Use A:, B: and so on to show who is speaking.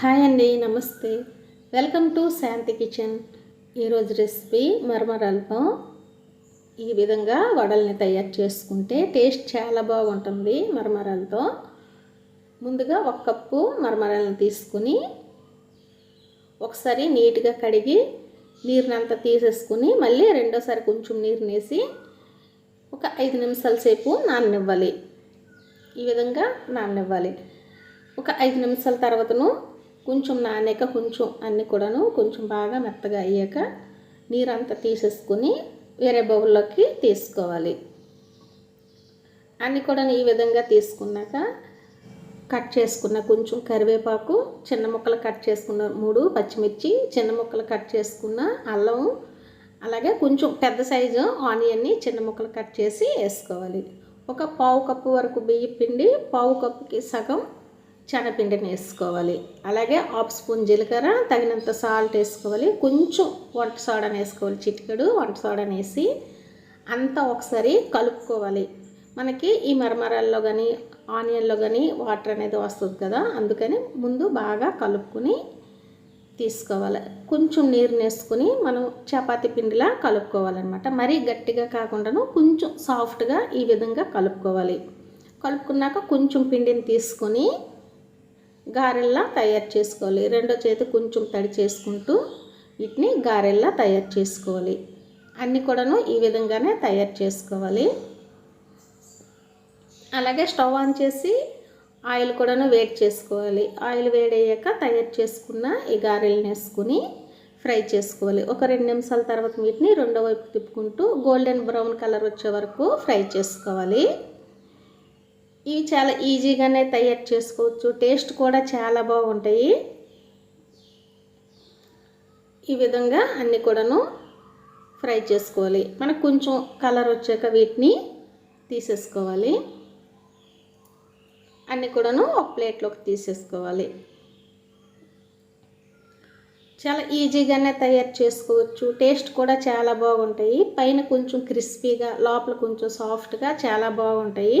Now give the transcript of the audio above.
A: Hi అండి నమస్తే. Welcome to Shanti kitchen. ఈరోజు రెసిపీ మరమరల్పం. ఈ విధంగా వడల్ని తయారు చేసుకుంటే టేస్ట్ చాలా బాగుంటుంది మరమరలతో ముందుగా ఒక కప్పు మరమరాలను తీసుకుని ఒకసారి నీట్గా కడిగి నీరునంతా తీసేసుకుని మళ్ళీ రెండోసారి కొంచెం నీరునేసి ఒక ఐదు నిమిషాల సేపు నాననివ్వాలి. ఈ విధంగా నాననివ్వాలి. ఒక ఐదు నిమిషాల తర్వాతను కొంచెం నానాక కొంచెం అన్ని కూడాను కొంచెం బాగా మెత్తగా అయ్యాక నీరంతా తీసేసుకుని వేరే బౌల్లోకి తీసుకోవాలి. అన్ని కూడా ఈ విధంగా తీసుకున్నాక కట్ చేసుకున్న కొంచెం కరివేపాకు చిన్న ముక్కలు కట్ చేసుకున్న మూడు పచ్చిమిర్చి చిన్న ముక్కలు కట్ చేసుకున్న అల్లం అలాగే కొంచెం పెద్ద సైజు ఆనియన్ని చిన్న ముక్కలు కట్ చేసి వేసుకోవాలి. ఒక పావు కప్పు వరకు బియ్య పిండి పావు కప్పుకి సగం శనగపిండిని వేసుకోవాలి. అలాగే హాఫ్ స్పూన్ జీలకర్ర తగినంత సాల్ట్ వేసుకోవాలి. కొంచెం వంట సోడాని వేసుకోవాలి చిటికెడు వంట సోడాని వేసి అంతా ఒకసారి కలుపుకోవాలి. మనకి ఈ మరమరాల్లో కానీ ఆనియన్లో కానీ వాటర్ అనేది వస్తుంది కదా అందుకని ముందు బాగా కలుపుకొని తీసుకోవాలి. కొంచెం నీరు వేసుకొని మనం చపాతీ పిండిలా కలుపుకోవాలన్నమాట. మరీ గట్టిగా కాకుండాను కొంచెం సాఫ్ట్గా ఈ విధంగా కలుపుకోవాలి. కలుపుకున్నాక కొంచెం పిండిని తీసుకొని గారెల్లా తయారు చేసుకోవాలి. రెండో చేతి కొంచెం తడి చేసుకుంటూ వీటిని గారెల్లా తయారు చేసుకోవాలి. అన్నీ కూడాను ఈ విధంగానే తయారు చేసుకోవాలి. అలాగే స్టవ్ ఆన్ చేసి ఆయిల్ కూడాను వేడి చేసుకోవాలి. ఆయిల్ వేడయ్యాక తయారు చేసుకున్న ఈ గారెలను వేసుకుని ఫ్రై చేసుకోవాలి. ఒక రెండు నిమిషాల తర్వాత వీటిని రెండో వైపు తిప్పుకుంటూ గోల్డెన్ బ్రౌన్ కలర్ వచ్చే వరకు ఫ్రై చేసుకోవాలి. ఇవి చాలా ఈజీగానే తయారు చేసుకోవచ్చు. టేస్ట్ కూడా చాలా బాగుంటాయి. ఈ విధంగా అన్నీ కూడాను ఫ్రై చేసుకోవాలి. మనకు కొంచెం కలర్ వచ్చాక వీటిని తీసేసుకోవాలి. అన్నీ కూడాను ఒక ప్లేట్లోకి తీసేసుకోవాలి. చాలా ఈజీగానే తయారు చేసుకోవచ్చు. టేస్ట్ కూడా చాలా బాగుంటాయి. పైన కొంచెం క్రిస్పీగా లోపల కొంచెం సాఫ్ట్గా చాలా బాగుంటాయి.